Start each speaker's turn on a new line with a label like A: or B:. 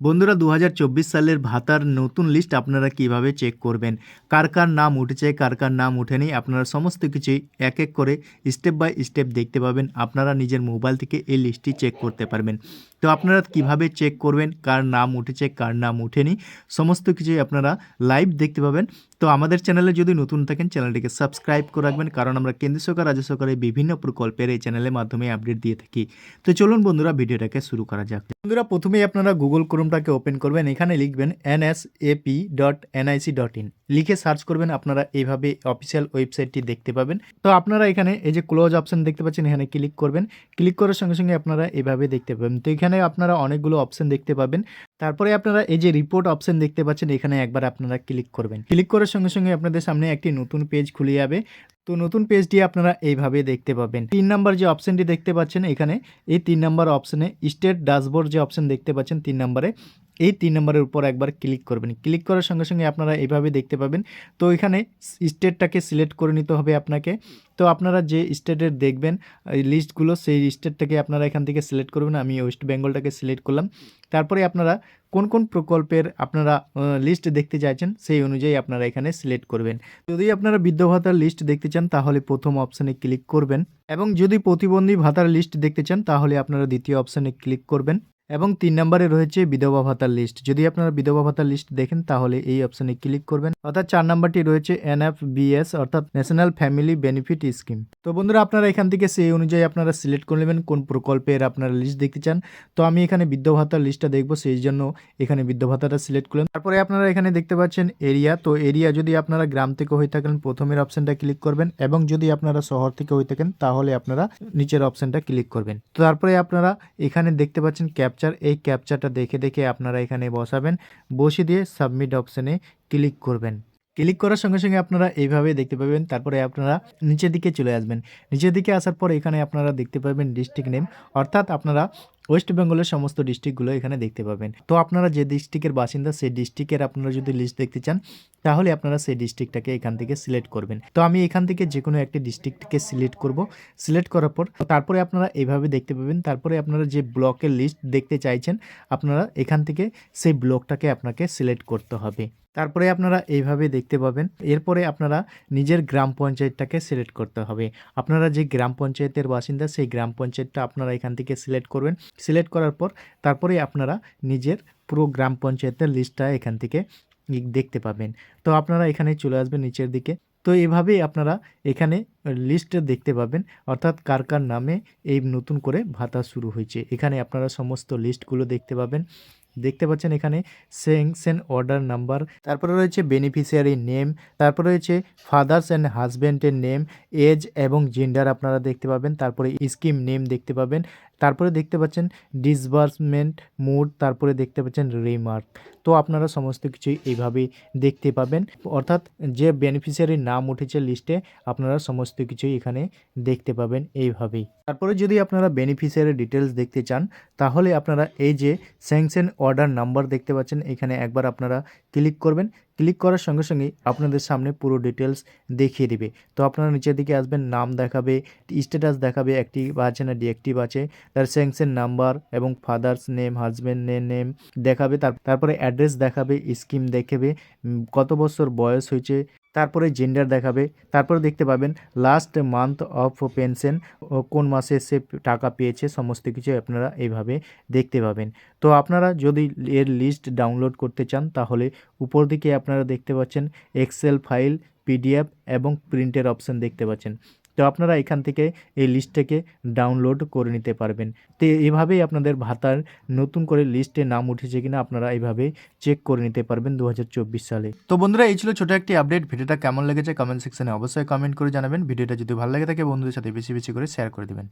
A: বন্ধুরা দু হাজার চব্বিশ সালের ভাতার নতুন লিস্ট আপনারা কীভাবে চেক করবেন? কার কার নাম উঠেছে, কার কার নাম উঠেনি আপনারা সমস্ত কিছুই এক এক করে স্টেপ বাই স্টেপ দেখতে পাবেন। আপনারা নিজের মোবাইল থেকে এই লিস্টটি চেক করতে পারবেন। তো আপনারা কীভাবে চেক করবেন? কার নাম উঠেছে, কার নাম উঠেনি সমস্ত কিছুই আপনারা লাইভ দেখতে পাবেন। তো আমাদের চ্যানেলে যদি নতুন থাকেন চ্যানেলটিকে সাবস্ক্রাইব করে রাখবেন, কারণ আমরা কেন্দ্র সরকার, রাজ্য সরকারের বিভিন্ন প্রকল্পের এই চ্যানেলের মাধ্যমে আপডেট দিয়ে থাকি। তো চলুন বন্ধুরা ভিডিওটাকে শুরু করা যাক। বন্ধুরা, প্রথমেই আপনারা গুগল ক্রোমটাকে ওপেন করবেন, এখানে লিখবেন N S AP dot NIC dot in লিখে সার্চ করবেন, আপনারা এইভাবে অফিসিয়াল ওয়েবসাইটটি দেখতে পাবেন। তো আপনারা এখানে এই যে ক্লোজ অপশন দেখতে পাচ্ছেন, এখানে ক্লিক করবেন। ক্লিক করার সঙ্গে সঙ্গে আপনারা এভাবে দেখতে পাবেন। তো এখানে আপনারা অনেকগুলো অপশন দেখতে পাবেন। তারপরে আপনারা এই যে রিপোর্ট অপশন দেখতে পাচ্ছেন, এখানে একবার আপনারা ক্লিক করবেন। ক্লিক করার সঙ্গে সঙ্গে আপনাদের সামনে একটি নতুন পেজ খুলে যাবে। তো নতুন পেজটি আপনারা এইভাবে দেখতে পাবেন। তিন নাম্বার যে অপশনটি দেখতে পাচ্ছেন এখানে, এই তিন নাম্বার অপশনে স্টেট ড্যাশবোর্ড যে অপশন দেখতে পাচ্ছেন, তিন নম্বরে এই তিন নম্বরের উপর একবার ক্লিক করবেন। ক্লিক করার সঙ্গে সঙ্গে আপনারা এইভাবে দেখতে পাবেন। তো এখানে স্টেটটাকে সিলেক্ট করে নিতে হবে আপনাকে। তো আপনারা যে স্টেটের দেখবেন লিস্টগুলো, সেই স্টেটটাকে আপনারা এখান থেকে সিলেক্ট করবেন। আমি ওয়েস্ট বেঙ্গলটাকে সিলেক্ট করলাম। তারপরে আপনারা কোন কোন প্রকল্পের আপনারা লিস্ট দেখতে চাইছেন, সেই অনুযায়ী আপনারা এখানে সিলেক্ট করবেন। যদি আপনারা বৃদ্ধ ভাতার লিস্ট দেখতে চান, তাহলে প্রথম অপশানে ক্লিক করবেন। এবং যদি প্রতিবন্ধী ভাতার লিস্ট দেখতে চান, তাহলে আপনারা দ্বিতীয় অপশানে ক্লিক করবেন। এবং তিন নম্বরে রয়েছে বিধবা ভাতার লিস্ট যদি আপনারা বিধবা ভাতার লিস্ট দেখেন, তাহলে এই অপশানে ক্লিক করবেন। অর্থাৎ চার নাম্বারটি রয়েছে এনএফবিএস অর্থাৎ ন্যাশনাল ফ্যামিলি বেনিফিট স্কিম তো বন্ধুরা, আপনারা এখান থেকে সেই অনুযায়ী আপনারা সিলেক্ট করে নেবেন কোন প্রকল্পের আপনারা লিস্ট দেখতে চান। তো আমি এখানে বৃদ্ধ ভাতার লিস্টটা দেখব, সেই জন্য এখানে বৃদ্ধ ভাতাটা সিলেক্ট করলেন তারপরে আপনারা এখানে দেখতে পাচ্ছেন এরিয়া তো এরিয়া যদি আপনারা গ্রাম থেকে হয়ে থাকেন, প্রথমের অপশানটা ক্লিক করবেন এবং যদি আপনারা শহর থেকে হয়ে থাকেন, তাহলে আপনারা নিচের অপশানটা ক্লিক করবেন। তো তারপরে আপনারা এখানে দেখতে পাচ্ছেন ক্যাপচার এই ক্যাপচারটা দেখে দেখে আপনারা এখানে বসাবেন। বসে দিয়ে সাবমিট অপশানে ক্লিক করবেন। ক্লিক করার সঙ্গে সঙ্গে আপনারা এইভাবে দেখতে পাবেন। তারপরে আপনারা নিচের দিকে চলে আসবেন। নিচের দিকে আসার পর এখানে আপনারা দেখতে পাবেন ডিস্ট্রিক্ট নেম অর্থাৎ আপনারা ওয়েস্ট বেঙ্গলের সমস্ত ডিস্ট্রিক্টগুলো এখানে দেখতে পাবেন। তো আপনারা যে ডিস্ট্রিক্টের বাসিন্দা, সেই ডিস্ট্রিক্টের আপনারা যদি লিস্ট দেখতে চান, তাহলে আপনারা সেই ডিস্ট্রিক্টটাকে এখান থেকে সিলেক্ট করবেন। তো আমি এখান থেকে যে কোনো একটি ডিস্ট্রিক্টকে সিলেক্ট করব। সিলেক্ট করার পর, তারপরে আপনারা এইভাবে দেখতে পাবেন, তারপরে আপনারা যে ব্লকের লিস্ট দেখতে চাইছেন, আপনারা এখান থেকে সেই ব্লকটাকে আপনাকে সিলেক্ট করতে হবে। তারপরে আপনারা এইভাবে দেখতে পাবেন, এরপরে আপনারা নিজের গ্রাম পঞ্চায়েতটাকে সিলেক্ট করতে হবে। আপনারা যে গ্রাম পঞ্চায়েতের বাসিন্দা, সেই গ্রাম পঞ্চায়েতটা আপনারা এখান থেকে সিলেক্ট করবেন। সিলেক্ট করার পর তারপরে আপনারা নিজের পুরো গ্রাম পঞ্চায়েতের লিস্টটা এখান থেকে দেখতে পাবেন। তো আপনারা এখানে চলে আসবেন নিচের দিকে। তো এভাবেই আপনারা এখানে লিস্টে দেখতে পাবেন, অর্থাৎ কার কার নামে এই নতুন করে ভাতা শুরু হয়েছে। এখানে আপনারা সমস্ত লিস্টগুলো দেখতে পাবেন। দেখতে পাচ্ছেন এখানে স্যাংশন অর্ডার নাম্বার, তারপরে রয়েছে বেনিফিশিয়ারি নেম, তারপরে রয়েছে ফাদার্স অ্যান্ড হাজব্যান্ডের নেম, এজ এবং জেন্ডার আপনারা দেখতে পাবেন, তারপরে স্কিম নেম দেখতে পাবেন তারপরে দেখতে পাচ্ছেন ডিসবার্সমেন্ট মুড তারপরে দেখতে পাচ্ছেন রিমার্ক তো আপনারা সমস্ত কিছুই এইভাবেই দেখতে পাবেন। অর্থাৎ যে বেনিফিশিয়ারির নাম উঠেছে লিস্টে আপনারা সমস্ত কিছুই এখানে দেখতে পাবেন এইভাবেই। তারপরে যদি আপনারা বেনিফিশিয়ারি ডিটেলস দেখতে চান, তাহলে আপনারা এই যে স্যাংশন অর্ডার নাম্বার দেখতে পাচ্ছেন, এখানে একবার আপনারা ক্লিক করবেন। ক্লিক করার সঙ্গে সঙ্গেই আপনাদের সামনে পুরো ডিটেলস দেখিয়ে দিবে। তো আপনারা নিচের দিকে আসবেন, নাম দেখাবে স্ট্যাটাস দেখাবে অ্যাক্টিভ আছে না ডিঅ্যাক্টিভ আছে, তার স্যাংশন নাম্বার এবং ফাদার্স নেম হাজব্যান্ড নেম দেখাবে, তার তারপরে অ্যাড্রেস দেখাবে স্কিম দেখাবে কত বছর বয়স হয়েছে তারপরে জেন্ডার দেখাবে, তারপরে দেখতে পাবেন লাস্ট মান্থ অফ পেনশন কোন মাসে সে টাকা পেয়েছে, সমস্ত কিছু আপনারা এইভাবে দেখতে পাবেন। তো আপনারা যদি এর লিস্ট ডাউনলোড করতে চান, তাহলে উপর দিকে আপনারা দেখতে পাচ্ছেন এক্সেল ফাইল পিডিএফ এবং প্রিন্টের অপশান দেখতে পাচ্ছেন। তো আপনারা এখান থেকে এই লিস্টটাকে ডাউনলোড করে নিতে পারবেন। তো এভাবেই আপনাদের ভাতার নতুন করে লিস্টে নাম উঠেছে কিনা আপনারা এইভাবে চেক করে নিতে পারবেন দু হাজার চব্বিশ সালে। তো বন্ধুরা, এই ছিল ছোটো একটি আপডেট। ভিডিওটা কেমন লেগেছে কমেন্ট সেকশনে অবশ্যই কমেন্ট করে জানাবেন। ভিডিওটা যদি ভালো লাগে থাকে, বন্ধুদের সাথে বেশি বেশি করে শেয়ার করে দেবেন।